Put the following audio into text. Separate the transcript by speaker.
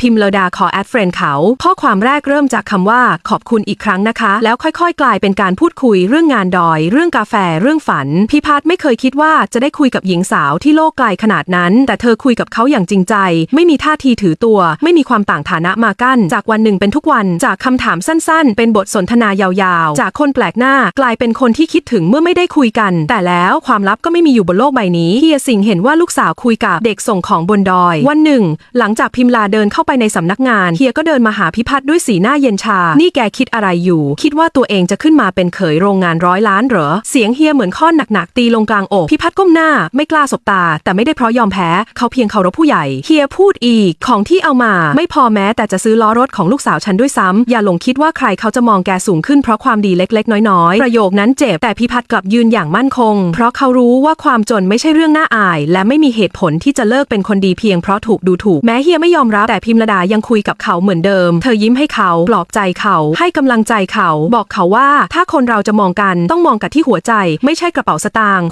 Speaker 1: พิมพ์ลดาขอแอดเฟรนเขา ข้อความแรกเริ่มจากคำว่าขอบคุณอีกครั้งนะคะ แล้วค่อยๆ กลายเป็นการพูดคุยเรื่องงานดอย เรื่องกาแฟ เรื่องฝันพี่พัฒน์ไม่เคยคิดว่าจะได้คุยกับหญิงสาวที่โลกไกลขนาดนั้น แต่เธอคุยกับเขาอย่างจริงใจ ไม่มีท่าทีถือตัว ไม่มีความต่างฐานะมากั้น จากวันหนึ่งเป็นทุกวัน จากคำถามสั้นๆ เป็นบทสนทนายาวๆ จากคนแปลกหน้ากลายเป็นคนที่คิดถึงเมื่อไม่ได้คุยกัน แต่แล้วความลับก็ไม่มีอยู่บนโลกใบนี้เฮียสิงเห็นว่าลูกสาวคุยกับเด็กส่งของบนดอย วันหนึ่ง หลังจากพิมลาเดินเข้าไปในสำนักงานเฮียก็เดินมาหาพิพัฒน์ด้วยสีหน้าเย็นชา นี่แกคิดอะไรอยู่ คิดว่าตัวเองจะขึ้นมาเป็นเขยโรงงานร้อยล้านเหรอ เสียงเฮียเหมือนค้อนหนักๆตีลงกลางอกพิพัฒน์ก้มหน้า ไม่กล้าสบตา แต่ไม่ได้เพราะยอมแพ้ เขาเพียงเคารพผู้ใหญ่เฮียพูดอีกของที่เอามา ไม่พอแม้แต่จะซื้อล้อรถของลูกสาวฉันด้วยซ้ำอย่าหลงคิดว่าใครเขาจะมองแกสูงขึ้นเพราะความดีเล็ก ๆ น้อยๆประโยคนั้นเจ็บแต่พิพัฒน์กลับยืนอย่างมั่นคง เพราะเขารู้ว่าความจนไม่ใช่เรื่องน่าอาย และไม่มีเหตุผลที่จะเลิกเป็นคนดีเพียงเพราะถูกดูถูกแม้เฮียไม่ยอมรับแต่พิมรดายังคุยกับเขาเหมือนเดิม เธอยิ้มให้เขาปลอบใจเขา ให้กำลังใจเขา บอกเขาว่า ถ้าคนเราจะมองกันต้องมองกันที่หัวใจ ไม่ใช่กระเป๋าสตางค์